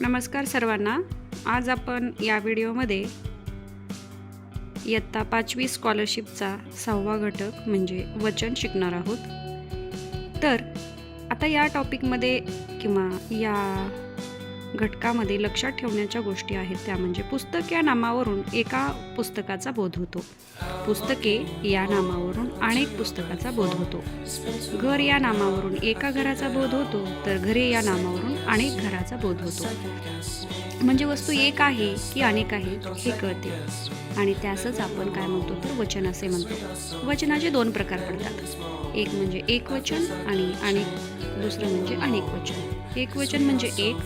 नमस्कार सर्वांना. आज आपण या व्हिडिओमध्ये इयत्ता पाचवी स्कॉलरशिपचा सहावा घटक म्हणजे वचन शिकणार आहोत. तर आता या टॉपिकमध्ये किंवा या घटकामध्ये लक्षात ठेवण्याच्या गोष्टी आहेत त्या म्हणजे पुस्तक या नामावरून एका पुस्तकाचा बोध होतो. पुस्तके या नामावरून अनेक पुस्तकाचा बोध होतो. घर या नामावरून एका घराचा बोध होतो तर घरे या नामावरून अनेक घराचा बोध होतो. म्हणजे वस्तू एक आहे की अनेक आहे हे कळते. आणि त्यासच आपण काय म्हणतो तर वचन असे म्हणतो. वचनाचे दोन प्रकार पडतात. एक म्हणजे एक वचन आणि अनेक दुसरं म्हणजे अनेक वचन. एक वचन म्हणजे एक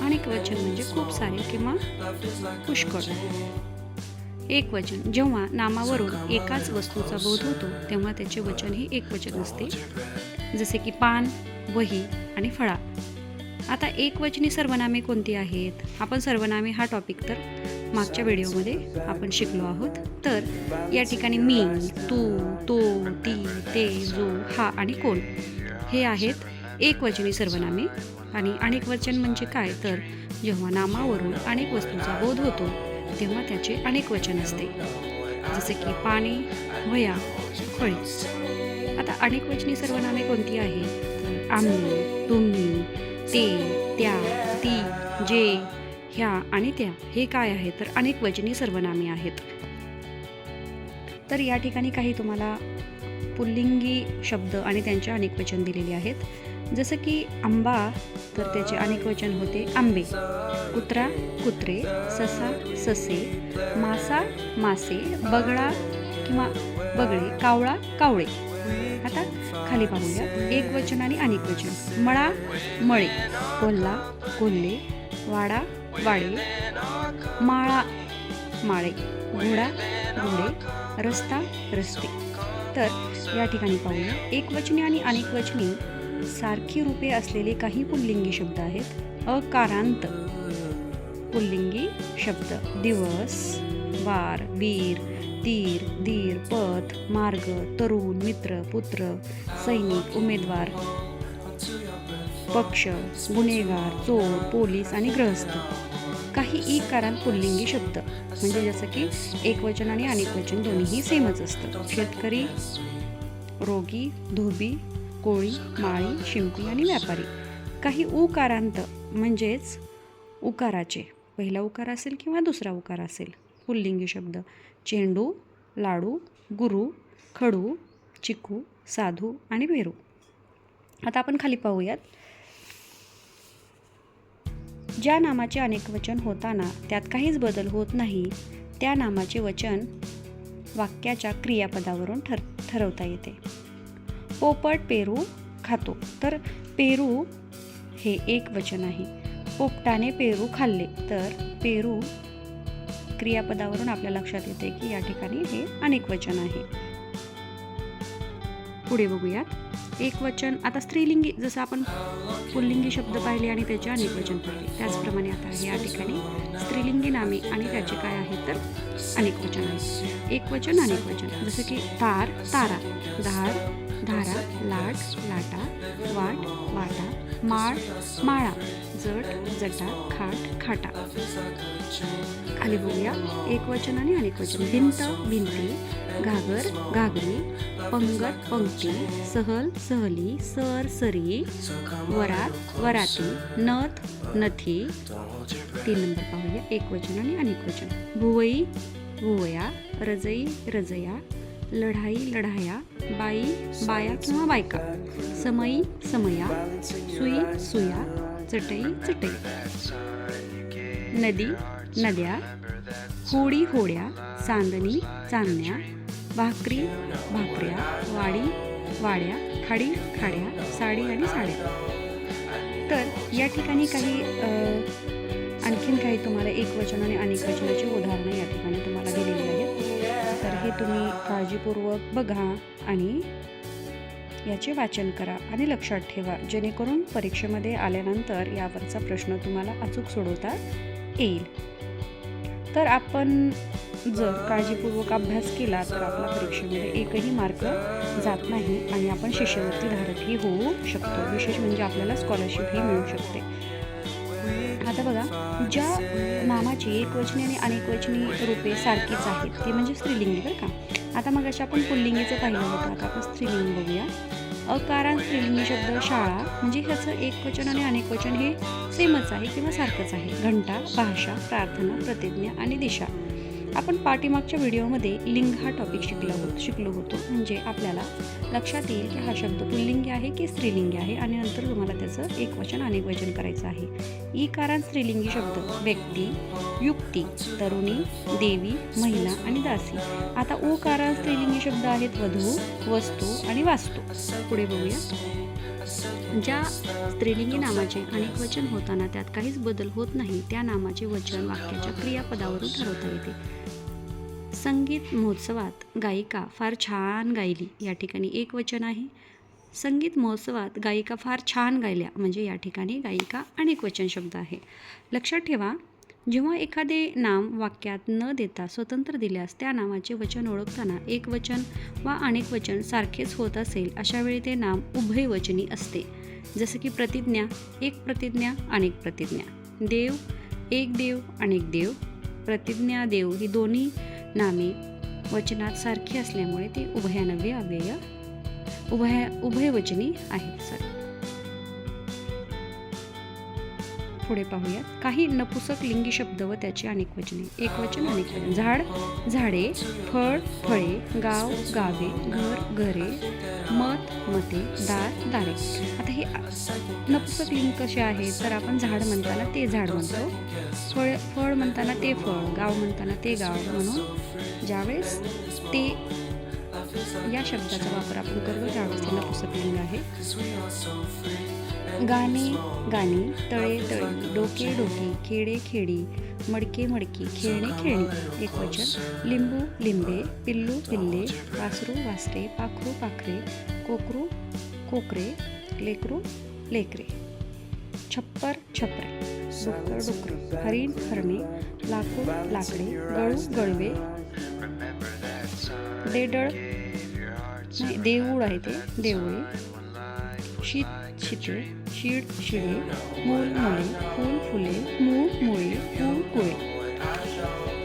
अनेक वचन म्हणजे खूप सारे किंवा पुष्कळ. एक वचन. जेव्हा नामावरून एकाच वस्तूचा बोध होतो तेव्हा त्याचे वचन हे एक वचन असते. जसे की पान वही आणि फळा. आता एक वचनी सर्वनामे कोणती आहेत? आपण सर्वनामे हा टॉपिक तर मागच्या व्हिडिओमध्ये आपण शिकलो आहोत. तर या ठिकाणी मी तू तो ती ते जो हा आणि कोण? हे आहेत एक वचनी सर्वनामे. आणि अनेक वचन म्हणजे काय? तर जेव्हा नामावरून अनेक वस्तूचा बोध होतो तेव्हा त्याचे अनेक वचन असते. जसे की पाणी वया फळी आता अनेक वचनी सर्वनामे कोणती आहेत आम्ही तुम्ही ते त्या ती जे ह्या आणि त्या हे काय आहे? तर अनेक वचनी सर्वनामे आहेत. तर या ठिकाणी काही तुम्हाला पुल्लिंगी शब्द आणि त्यांचे अनेक वचन दिलेले आहेत. जसं की आंबा तर त्याचे अनेक वचन होते. आंबे. कुत्रा कुत्रे ससा ससे मासा मासे बगळा किंवा बगळे कावळा कावळे. आता खाली पाहूया. एक वचन आणि अनेक वचन. मळा मळे. कोल्हा कोल्हे. वाडा वाडे माळा माळे. घोडा घोडे. रस्ता रस्ते. तर या ठिकाणी पाहूया. एकवचनी आणि अनेक वचने सारखी रूपे असलेले काही पुल्लिंगी शब्द आहेत. अकारांत. पुल्लिंगी शब्द. दिवस वार वीर तीर धीर पथ मार्ग तरुण मित्र पुत्र सैनिक उमेदवार पक्ष गुन्हेगार चोर पोलीस आणि ग्रहस्थ काही ई कारांत पुल्लिंगी शब्द. म्हणजे जसं की एकवचन आणि अनेकवचन दोन्हीही सेमच असतं. शेतकरी रोगी धोबी कोळी माळी शिंपी आणि व्यापारी. काही उकारांत म्हणजेच उकाराचे. पहिला उकार असेल किंवा दुसरा उकार असेल? पुल्लिंगी शब्द. चेंडू लाडू गुरु खडू चिकू साधू आणि भेरू. आता आपण खाली पाहूयात. ज्या नामाचे अनेक वचन होताना त्यात काहीच बदल होत नाही त्या नामाचे वचन वाक्याच्या क्रियापदावरून ठर ठरवता येते. पोपट पेरू खातो. तर पेरू हे एक वचन आहे. पोपटाने पेरू खाल्ले. तर पेरू क्रियापदावरून आपल्या लक्षात येते की या ठिकाणी हे अनेक वचन आहे. पुढे बघूयात एक वचन आता स्त्रीलिंगी जसं आपण पुल्लिंगी शब्द पाहिले आणि त्याचे अनेक वचन पाहिले. त्याचप्रमाणे आता या ठिकाणी स्त्रीलिंगी नामे आणि त्याचे काय आहे तर अनेक वचन आहे. एक वचन अनेक वचन. जसं की तार तारा. धार धारा लाट लाटा वाट वाटा माळ माळा जट जटा खाट खाटा. खाली बघूया एक वचन आणि अनेक वचन भिंत भिंती घागर घागरी पंगत पंक्ती सहल सहली सर सरी वरात वराती नथ नथी. तीन नंबर पाहूया. एक वचन आणि अनेक वचन भुवई भुवया रजई रजया लढाई लढाया बाई बाया किंवा बायका. समई समया सुई सुया चटई चटई. नदी नद्या होडी होड्या चांदणी चांदण्या भाकरी भाकऱ्या वाडी वाड्या खाडी खाड्या साडी आणि साड्या. तर या ठिकाणी काही आणखीन काही तुम्हाला एक वचन आणि अनेक वचनाची उदाहरणं या ठिकाणी तुम्हाला दिलेली आहेत. तर हे तुम्ही काळजीपूर्वक बघा आणि याचे वाचन करा आणि लक्षात ठेवा. जेणेकरून परीक्षेमध्ये आल्यानंतर यावरचा प्रश्न तुम्हाला अचूक सोडवता येईल. तर आपण जर काळजीपूर्वक अभ्यास केला तर आपला परीक्षेमध्ये एकही मार्क जात नाही आणि आपण शिष्यवृत्ती धारकही होऊ शकतो. विशेष म्हणजे आपल्याला स्कॉलरशिपही मिळू शकते. आता बघा ज्या नामाची एकवचनी आणि अनेकवचनी रूपे सारखीच आहेत ती म्हणजे स्त्रीलिंगी बरं का? आता मग अशा आपण पुल्लिंगीचं पाहिलं होतं आता आपण स्त्रीलिंग बघूया. अकारण स्त्रीलिंगी शब्द शाळा म्हणजे ह्याचं एकवचन आणि अनेकवचन हे सेमच आहे किंवा सारखंच आहे. घंटा भाषा प्रार्थना प्रतिज्ञा आणि दिशा. आपण पाठीमागच्या व्हिडिओमध्ये लिंग हा टॉपिक शिकला होत शिकलो होतो. म्हणजे आपल्याला लक्षात येईल की हा शब्द पुल्लिंगी आहे की स्त्रीलिंगी आहे आणि नंतर तुम्हाला त्याचं एक वचन अनेक वचन करायचं आहे. ई कारण स्त्रीलिंगी शब्द व्यक्ती युक्ती तरुणी देवी महिला आणि दासी. आता ओ कारण स्त्रीलिंगी शब्द आहेत वधू वस्तू आणि वास्तू. पुढे बघूया. ज्या स्त्रीलिंगी नामाचे अनेक वचन होताना त्यात काहीच बदल होत नाही त्या नामाचे वचन वाक्याच्या क्रियापदावरून ठरवता येते. संगीत महोत्सवात गायिका फार छान गायली या ठिकाणी एक वचन आहे. संगीत महोत्सवात गायिका फार छान गायल्या म्हणजे या ठिकाणी गायिका अनेक वचन शब्द आहे. लक्षात ठेवा जेव्हा एखादे नाम वाक्यात न देता स्वतंत्र दिल्यास त्या नामाचे वचन ओळखताना एक वचन वा अनेक वचन सारखेच होत असेल अशावेळी ते नाम उभयवचनी असते. जसं की प्रतिज्ञा एक प्रतिज्ञा अनेक प्रतिज्ञा. देव एक देव अनेक देव. प्रतिज्ञा देव ही दोन्ही नामे वचनात सारखी असल्यामुळे ते उभयानव्य अव्यय उभय उभयवचनी आहेत सर. पुढे पाहूयात. काही नपुसक लिंगी शब्द व त्याची अनेक वचने. एक वचन अनेक वचन. झाड झाडे फळ फळे गाव गावे घर घरे मत मते दार दारे. आता हे नपुसक लिंग कसे आहे? तर आपण झाड म्हणताना ते झाड म्हणतो. फळ फळ म्हणताना ते फळ गाव म्हणताना ते गाव म्हणून ज्यावेळेस ते या शब्दाचा वापर आपण करतो त्यावेळेस ते नपुसक लिंग आहे. गाणे गाणे तळे तळे डोके डोके खेडे खेडी मडके मडकी खेळणे खेळणी. एक वचन लिंबू लिंबे पिल्लू पिल्ले वासरू वासरे पाखरू पाखरे कोकरू कोकरे लेकरू लेकरे. छप्पर छपरे. डुक्कर. डुकरे हरिण हरणे लाकूड लाकडे गळू गळवे. देडळ. नाही देऊळ आहे ते. देऊळे. शीत शिते शीड शिडे मूल मुले फूल फुले मूळ मुळे फूल कुळे.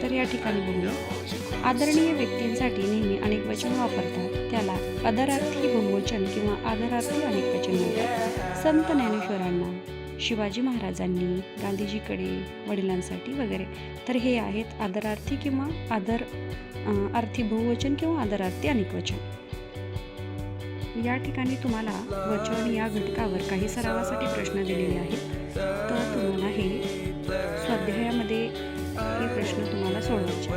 तर या ठिकाणी बघूया. आदरणीय व्यक्तींसाठी नेहमी अनेक वचन वापरतात. त्याला आदरार्थी बहुवचन किंवा आदरार्थी अनेक वचन म्हणतात. संत ज्ञानेश्वरांना शिवाजी महाराजांनी गांधीजीकडे वडिलांसाठी वगैरे. तर हे आहेत आदरार्थी किंवा आदर अर्थी बहुवचन किंवा आदरार्थी अनेक वचन. या ठिकाणी तुम्हाला वचन या घटकावर काही सरावासाठी प्रश्न दिलेले आहेत. तर तुम्हाला हे स्वाध्यायामध्ये हे प्रश्न तुम्हाला सोडवायचे